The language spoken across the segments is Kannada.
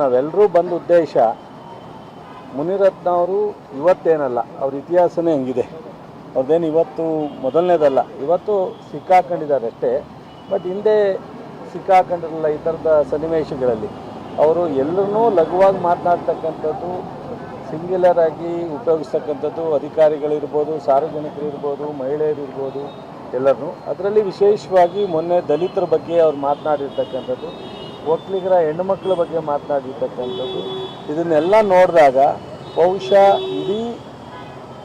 ನಾವೆಲ್ಲರೂ ಬಂದ ಉದ್ದೇಶ ಮುನಿರತ್ನ ಅವರು ಇವತ್ತೇನಲ್ಲ, ಅವ್ರ ಇತಿಹಾಸನೇ ಹಂಗಿದೆ. ಅವ್ರದ್ದೇನು ಇವತ್ತು ಮೊದಲನೇದಲ್ಲ, ಇವತ್ತು ಸಿಕ್ಕಾಕೊಂಡಿದ್ದಾರೆ ಅಷ್ಟೇ. ಬಟ್ ಹಿಂದೆ ಸಿಕ್ಕಾಕೊಂಡಿರಲ್ಲ ಈ ಥರದ ಸನ್ನಿವೇಶಗಳಲ್ಲಿ. ಅವರು ಎಲ್ಲರನ್ನೂ ಲಘುವಾಗಿ ಮಾತನಾಡ್ತಕ್ಕಂಥದ್ದು ಸಿಂಗ್ಯುಲರ್ ಆಗಿ ಉಪಯೋಗಿಸ್ತಕ್ಕಂಥದ್ದು, ಅಧಿಕಾರಿಗಳಿರ್ಬೋದು ಸಾರ್ವಜನಿಕರು ಇರ್ಬೋದು ಮಹಿಳೆಯರು ಇರ್ಬೋದು ಎಲ್ಲರನ್ನೂ. ಅದರಲ್ಲಿ ವಿಶೇಷವಾಗಿ ಮೊನ್ನೆ ದಲಿತರ ಬಗ್ಗೆ ಅವ್ರು ಮಾತನಾಡಿರ್ತಕ್ಕಂಥದ್ದು ಒಕ್ಕಲಿಗರ ಹೆಣ್ಣುಮಕ್ಕಳ ಬಗ್ಗೆ ಮಾತನಾಡಿರ್ತಕ್ಕಂಥದ್ದು. ಇದನ್ನೆಲ್ಲ ನೋಡಿದಾಗ ಬಹುಶಃ ಇಡೀ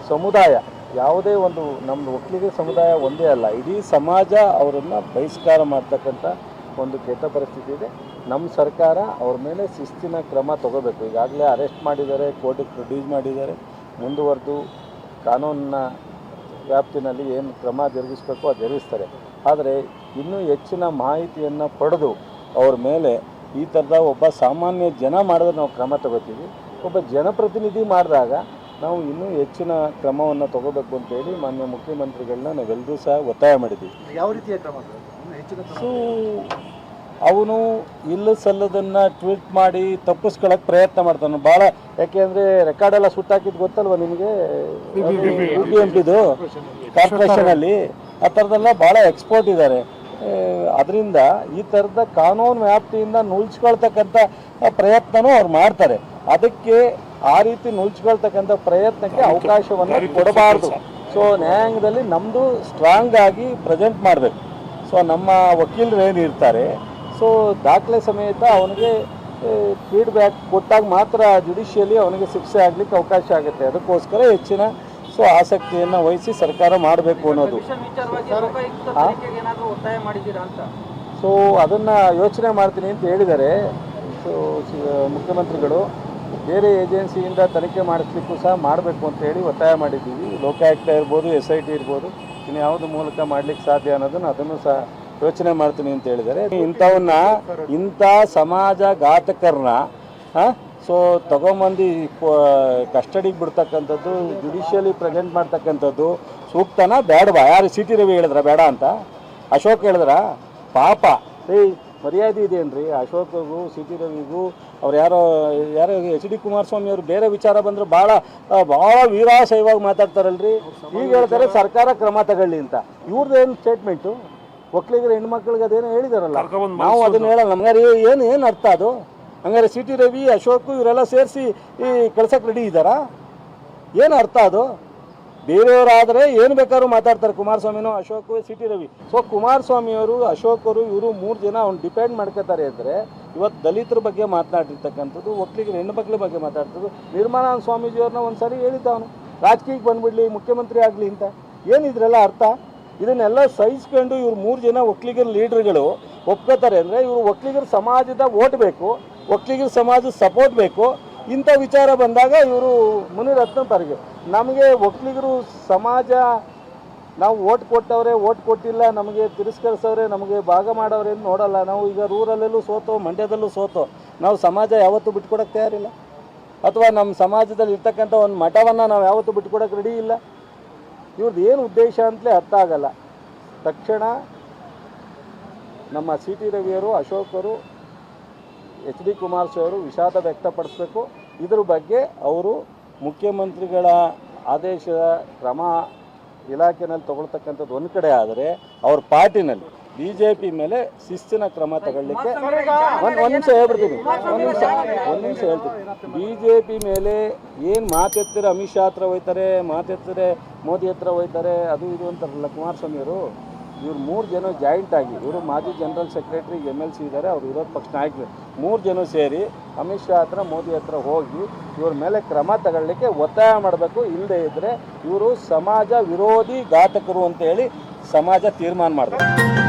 ಸಮುದಾಯ, ಯಾವುದೇ ಒಂದು ನಮ್ಮ ಒಕ್ಕಲಿಗ ಸಮುದಾಯ ಒಂದೇ ಅಲ್ಲ, ಇಡೀ ಸಮಾಜ ಅವರನ್ನು ಬಹಿಷ್ಕಾರ ಮಾಡ್ತಕ್ಕಂಥ ಒಂದು ಕೆಟ್ಟ ಪರಿಸ್ಥಿತಿ ಇದೆ. ನಮ್ಮ ಸರ್ಕಾರ ಅವ್ರ ಮೇಲೆ ಶಿಸ್ತಿನ ಕ್ರಮ ತಗೋಬೇಕು. ಈಗಾಗಲೇ ಅರೆಸ್ಟ್ ಮಾಡಿದ್ದಾರೆ ಕೋರ್ಟಿಗೆ ಪ್ರೊಡ್ಯೂಸ್ ಮಾಡಿದ್ದಾರೆ. ಮುಂದುವರೆದು ಕಾನೂನಿನ ವ್ಯಾಪ್ತಿನಲ್ಲಿ ಏನು ಕ್ರಮ ಜರುಗಿಸಬೇಕು, ಅದು ಜರುಗಿಸ್ತಾರೆ. ಆದರೆ ಇನ್ನೂ ಹೆಚ್ಚಿನ ಮಾಹಿತಿಯನ್ನು ಪಡೆದು ಅವ್ರ ಮೇಲೆ ಈ ಥರದ ಒಬ್ಬ ಸಾಮಾನ್ಯ ಜನ ಮಾಡಿದ್ರೆ ನಾವು ಕ್ರಮ ತಗೋತೀವಿ. ಒಬ್ಬ ಜನಪ್ರತಿನಿಧಿ ಮಾಡಿದಾಗ ನಾವು ಇನ್ನೂ ಹೆಚ್ಚಿನ ಕ್ರಮವನ್ನು ತಗೋಬೇಕು ಅಂತೇಳಿ ಮಾನ್ಯ ಮುಖ್ಯಮಂತ್ರಿಗಳನ್ನ ನಾವೆಲ್ಲರೂ ಸಹ ಒತ್ತಾಯ ಮಾಡಿದ್ದೀವಿ. ಯಾವ ರೀತಿಯ ಕ್ರಮ ಸರ್? ಇನ್ನು ಹೆಚ್ಚಿನ ಕ್ರಮ ಸೊ ಅವನು ಇಲ್ಲ ಸಲ್ಲದನ್ನು ಟ್ವೀಟ್ ಮಾಡಿ ತಪ್ಪಿಸ್ಕೊಳ್ಳೋಕೆ ಪ್ರಯತ್ನ ಮಾಡ್ತಾನೆ. ಭಾಳ ಯಾಕೆಂದರೆ ರೆಕಾರ್ಡೆಲ್ಲ ಸುಟ್ಟಾಕಿದ್ದು ಗೊತ್ತಲ್ವ ನಿಮಗೆ? ಯು ಪಿ ಎಂ ಪಿದು ಕಾರ್ಪೊರೇಷನಲ್ಲಿ. ಆ ಥರದ್ದೆಲ್ಲ ಭಾಳ ಎಕ್ಸ್ಪೋರ್ಟ್ ಇದ್ದಾರೆ. ಅದರಿಂದ ಈ ಥರದ ಕಾನೂನು ವ್ಯಾಪ್ತಿಯಿಂದ ನುಲ್ಚ್ಕೊಳ್ತಕ್ಕಂಥ ಪ್ರಯತ್ನನೂ ಅವ್ರು ಮಾಡ್ತಾರೆ. ಅದಕ್ಕೆ ಆ ರೀತಿ ನುಲ್ಚ್ಕೊಳ್ತಕ್ಕಂಥ ಪ್ರಯತ್ನಕ್ಕೆ ಅವಕಾಶವನ್ನು ಕೊಡಬಾರ್ದು. ಸೊ ನ್ಯಾಯಾಂಗದಲ್ಲಿ ನಮ್ಮದು ಸ್ಟ್ರಾಂಗ್ ಆಗಿ ಪ್ರೆಸೆಂಟ್ ಮಾಡಬೇಕು. ಸೊ ನಮ್ಮ ವಕೀಲರು ಏನು ಇರ್ತಾರೆ ಸೊ ದಾಖಲೆ ಸಮೇತ ಅವನಿಗೆ ಫೀಡ್ಬ್ಯಾಕ್ ಕೊಟ್ಟಾಗ ಮಾತ್ರ ಜುಡಿಷಿಯಲಿ ಅವನಿಗೆ ಶಿಕ್ಷೆ ಆಗಲಿಕ್ಕೆ ಅವಕಾಶ ಆಗುತ್ತೆ. ಅದಕ್ಕೋಸ್ಕರ ಹೆಚ್ಚಿನ ಸೊ ಆಸಕ್ತಿಯನ್ನು ವಹಿಸಿ ಸರ್ಕಾರ ಮಾಡಬೇಕು ಅನ್ನೋದು. ಸೊ ಅದನ್ನು ಯೋಚನೆ ಮಾಡ್ತೀನಿ ಅಂತ ಹೇಳಿದ್ದಾರೆ. ಸೊ ಮುಖ್ಯಮಂತ್ರಿಗಳು ಬೇರೆ ಏಜೆನ್ಸಿಯಿಂದ ತನಿಖೆ ಮಾಡಿಸ್ಲಿಕ್ಕೂ ಸಹ ಮಾಡಬೇಕು ಅಂತ ಹೇಳಿ ಒತ್ತಾಯ ಮಾಡಿದ್ದೀವಿ. ಲೋಕಾಯುಕ್ತ ಇರ್ಬೋದು ಎಸ್ ಐ ಟಿ ಇರ್ಬೋದು ಇನ್ನು ಯಾವುದು ಮೂಲಕ ಮಾಡ್ಲಿಕ್ಕೆ ಸಾಧ್ಯ ಅನ್ನೋದನ್ನು ಅದನ್ನು ಸಹ ಯೋಚನೆ ಮಾಡ್ತೀನಿ ಅಂತ ಹೇಳಿದ್ದಾರೆ. ಇಂಥವನ್ನ ಇಂಥ ಸಮಾಜ ಘಾತಕರನ್ನ ಸೊ ತಗೊಂಬಂದು ಕಸ್ಟಡಿಗೆ ಬಿಡ್ತಕ್ಕಂಥದ್ದು ಜುಡಿಷಿಯಲಿ ಪ್ರೆಸೆಂಟ್ ಮಾಡ್ತಕ್ಕಂಥದ್ದು ಸೂಕ್ತನ ಬೇಡವಾ? ಯಾರು ಸಿ ಟಿ ರವಿ ಹೇಳಿದ್ರ? ಬೇಡ ಅಂತ? ಅಶೋಕ್ ಹೇಳಿದ್ರ? ಪಾಪ. ರೀ ಮರ್ಯಾದೆ ಇದೆಯೇನ್ರಿ ಅಶೋಕ್ಗೂ ಸಿ ಟಿ ರವಿಗೂ ಅವ್ರು ಯಾರೋ ಯಾರೋ ಎಚ್ ಡಿ ಕುಮಾರಸ್ವಾಮಿ ಅವರು ಬೇರೆ ವಿಚಾರ ಬಂದ್ರೆ ಭಾಳ ಭಾಳ ವೀರಾಶಯವಾಗಿ ಮಾತಾಡ್ತಾರಲ್ರಿ. ಈಗ ಹೇಳ್ತಾರೆ ಸರ್ಕಾರ ಕ್ರಮ ತಗೊಳ್ಳಿ ಅಂತ. ಇವ್ರದ್ದೇನು ಸ್ಟೇಟ್ಮೆಂಟು ಒಕ್ಕಲಿಗರ ಹೆಣ್ಮಕ್ಳಿಗೆ ಅದೇನೋ ಹೇಳಿದಾರಲ್ಲ. ನಾವು ಅದನ್ನು ಹೇಳಲ್ಲ. ನಮ್ಗೆ ಏನು ಏನು ಅರ್ಥ ಅದು? ಹಂಗಾರೆ ಸಿ ಟಿ ರವಿ, ಅಶೋಕ್ ಇವರೆಲ್ಲ ಸೇರಿಸಿ ಈ ಕಳ್ಸಕ್ಕೆ ರೆಡಿ ಇದ್ದಾರಾ? ಏನು ಅರ್ಥ ಅದು? ಬೇರೆಯವರಾದರೆ ಏನು ಬೇಕಾದ್ರೂ ಮಾತಾಡ್ತಾರೆ ಕುಮಾರಸ್ವಾಮಿನೂ, Ashok, C T Ravi. So ಕುಮಾರಸ್ವಾಮಿಯವರು, ಅಶೋಕರು ಇವರು ಮೂರು ಜನ ಅವ್ನು ಡಿಪೆಂಡ್ ಮಾಡ್ಕೋತಾರೆ ಅಂದರೆ ಇವತ್ತು ದಲಿತರ ಬಗ್ಗೆ ಮಾತನಾಡಿರ್ತಕ್ಕಂಥದ್ದು ಒಕ್ಕಲಿಗರ ಹೆಣ್ಣುಮಕ್ಳ ಬಗ್ಗೆ ಮಾತಾಡ್ತದ್ದು ನಿರ್ಮಲಾನಂದ ಸ್ವಾಮೀಜಿಯವ್ರನ್ನ ಒಂದು ಸಾರಿ ಹೇಳಿದ್ದ ಅವನು. ರಾಜಕೀಯಕ್ಕೆ ಬಂದ್ಬಿಡಲಿ, ಮುಖ್ಯಮಂತ್ರಿ ಆಗಲಿ ಅಂತ. ಏನಿದ್ರೆಲ್ಲ ಅರ್ಥ? ಇದನ್ನೆಲ್ಲ ಸಹಿಸ್ಕೊಂಡು ಇವ್ರು ಮೂರು ಜನ ಒಕ್ಕಲಿಗರ ಲೀಡರ್ಗಳು ಒಪ್ಕೋತಾರೆ ಅಂದರೆ ಇವರು ಒಕ್ಕಲಿಗರ ಸಮಾಜದ ಓಟ್ ಬೇಕು. ಒಕ್ಕಲಿಗರ ಸಮಾಜದ ಸಪೋರ್ಟ್ ಬೇಕು. ಇಂಥ ವಿಚಾರ ಬಂದಾಗ ಇವರು ಮುನಿರತ್ನ ಪರಿಗೆ ನಮಗೆ ಒಕ್ಕಲಿಗರು ಸಮಾಜ, ನಾವು ಓಟ್ ಕೊಟ್ಟವ್ರೆ, ಓಟ್ ಕೊಟ್ಟಿಲ್ಲ, ನಮಗೆ ತಿರಸ್ಕರಿಸವ್ರೆ, ನಮಗೆ ಭಾಗ ಮಾಡೋರೆ ನೋಡಲ್ಲ. ನಾವು ಈಗ ರೂರಲ್ಲೂ ಸೋತೋ, ಮಂಡ್ಯದಲ್ಲೂ ಸೋತೋ, ನಾವು ಸಮಾಜ ಯಾವತ್ತೂ ಬಿಟ್ಕೊಡಕ್ಕೆ ತಯಾರಿಲ್ಲ. ಅಥವಾ ನಮ್ಮ ಸಮಾಜದಲ್ಲಿ ಇರ್ತಕ್ಕಂಥ ಒಂದು ಮಠವನ್ನು ನಾವು ಯಾವತ್ತೂ ಬಿಟ್ಕೊಡಕ್ಕೆ ರೆಡಿ ಇಲ್ಲ. ಇವ್ರದ್ದು ಏನು ಉದ್ದೇಶ ಅಂತಲೇ ಅರ್ಥ ಆಗಲ್ಲ. ತಕ್ಷಣ ನಮ್ಮ ಸಿ ಟಿ ರವಿಯವರು ಅಶೋಕರು ಎಚ್ ಡಿ ಕುಮಾರಸ್ವಾಮಿ ಅವರು ವಿಷಾದ ವ್ಯಕ್ತಪಡಿಸಬೇಕು. ಇದ್ರ ಬಗ್ಗೆ ಅವರು ಮುಖ್ಯಮಂತ್ರಿಗಳ ಆದೇಶದ ಕ್ರಮ ಇಲಾಖೆನಲ್ಲಿ ತಗೊಳ್ತಕ್ಕಂಥದ್ದು ಒಂದು ಕಡೆ ಆದರೆ ಅವ್ರ ಪಾರ್ಟಿನಲ್ಲಿ ಬಿ ಜೆ ಪಿ ಮೇಲೆ ಶಿಸ್ತಿನ ಕ್ರಮ ತಗೊಳ್ಳಿಕ್ಕೆ ಒಂದು ಒಂದು ನಿಮಿಷ ಹೇಳ್ಬಿಡ್ತೀನಿ. ಒಂದು ನಿಮಿಷ ಒಂದು ನಿಮಿಷ ಹೇಳ್ತೀನಿ. ಬಿ ಜೆ ಪಿ ಮೇಲೆ ಏನು ಮಾತೆತ್ತಿರ ಅಮಿತ್ ಶಾ ಹತ್ರ ಹೋಯ್ತಾರೆ ಮೋದಿ ಹತ್ರ ಹೋಯ್ತಾರೆ, ಅದು ಇದು ಅಂತಾರಲ್ಲ ಕುಮಾರಸ್ವಾಮಿ ಅವರು ಇವ್ರು ಮೂರು ಜನ ಜಾಯಿಂಟ್ ಆಗಿ, ಇವರು ಮಾಜಿ general secretary M L C ಇದ್ದಾರೆ ಅವ್ರು ವಿರೋಧ ಪಕ್ಷ ನಾಯಕರು. ಮೂರು ಜನ ಸೇರಿ ಅಮಿತ್ ಶಾ ಹತ್ರ, ಮೋದಿ ಹತ್ರ ಹೋಗಿ ಇವ್ರ ಮೇಲೆ ಕ್ರಮ ತಗೊಳ್ಳಿಕ್ಕೆ ಒತ್ತಾಯ ಮಾಡಬೇಕು. ಇಲ್ಲದೆ ಇದ್ದರೆ ಇವರು ಸಮಾಜ ವಿರೋಧಿ ಘಾತಕರು ಅಂತೇಳಿ ಸಮಾಜ ತೀರ್ಮಾನ ಮಾಡಬೇಕು.